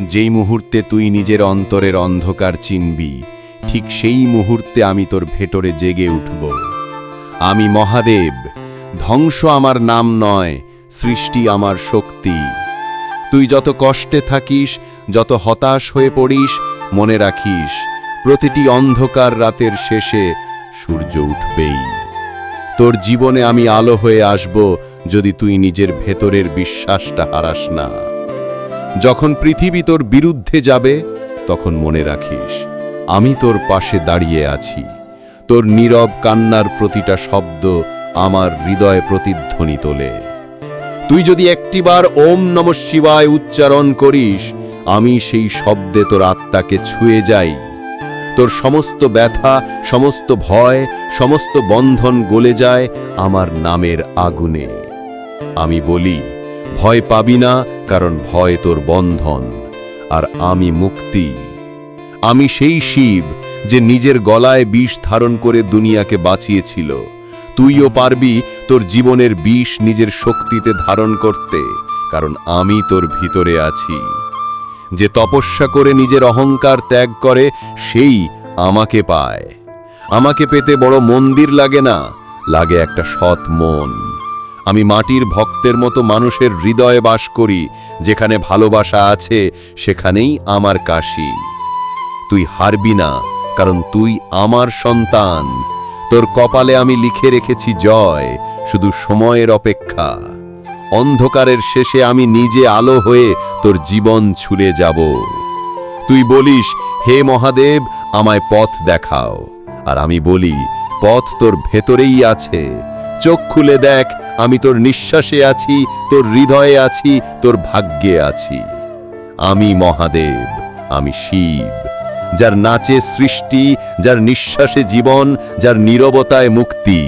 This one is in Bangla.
যেই মুহূর্তে তুই নিজের অন্তরের অন্ধকার চিনবি, ঠিক সেই মুহূর্তে আমি তোর ভেতরে জেগে উঠব। আমি মহাদেব, ধ্বংস আমার নাম নয়, সৃষ্টি আমার শক্তি। তুই যত কষ্টে থাকিস, যত হতাশ হয়ে পড়িস, মনে রাখিস, প্রতিটি অন্ধকার রাতের শেষে সূর্য উঠবেই। তোর জীবনে আমি আলো হয়ে আসব যদি তুই নিজের ভেতরের বিশ্বাসটা হারাস না। যখন পৃথিবী তোর বিরুদ্ধে যাবে, তখন মনে রাখিস, আমি তোর পাশে দাঁড়িয়ে আছি। তোর নীরব কান্নার প্রতিটা শব্দ আমার হৃদয়ে প্রতিধ্বনি তোলে। তুই যদি একটিবার ওম নম শিবায় উচ্চারণ করিস, আমি সেই শব্দে তোর আত্মাকে ছুঁয়ে যাই। তোর সমস্ত ব্যথা, সমস্ত ভয়, সমস্ত বন্ধন গলে যায় আমার নামের আগুনে। আমি বলি ভয় পাবি না, কারণ ভয় তোর বন্ধন, আর আমি মুক্তি। আমি সেই শিব যে নিজের গলায় বিষ ধারণ করে দুনিয়াকে বাঁচিয়েছিল। তুইও পারবি তোর জীবনের বিষ নিজের শক্তিতে ধারণ করতে, কারণ আমি তোর ভিতরে আছি। যে তপস্যা করে নিজের অহংকার ত্যাগ করে, সেই আমাকে পায়। আমাকে পেতে বড় মন্দির লাগে না, লাগে একটা সৎ মন। আমি মাটির ভক্তের মতো মানুষের হৃদয়ে বাস করি, যেখানে ভালোবাসা আছে, সেখানেই আমার কাশি। তুই হারবি না, কারণ তুই আমার সন্তান। তোর কপালে আমি লিখে রেখেছি জয়, শুধু সময়ের অপেক্ষা। অন্ধকারের শেষে আমি নিজে আলো হয়ে তোর জীবন ছুলে যাব। তুই বলিস, হে মহাদেব, আমায় পথ দেখাও। আর আমি বলি, পথ তোর ভেতরেই আছে। চোখ খুলে দেখ আমি তোর নিঃশ্বাসে আছি, তোর হৃদয়ে আছি, তোর ভাগ্যে আছি। আমি মহাদেব, আমি শিব, যার নাচে সৃষ্টি, যার নিঃশ্বাসে জীবন, যার নীরবতায় মুক্তি।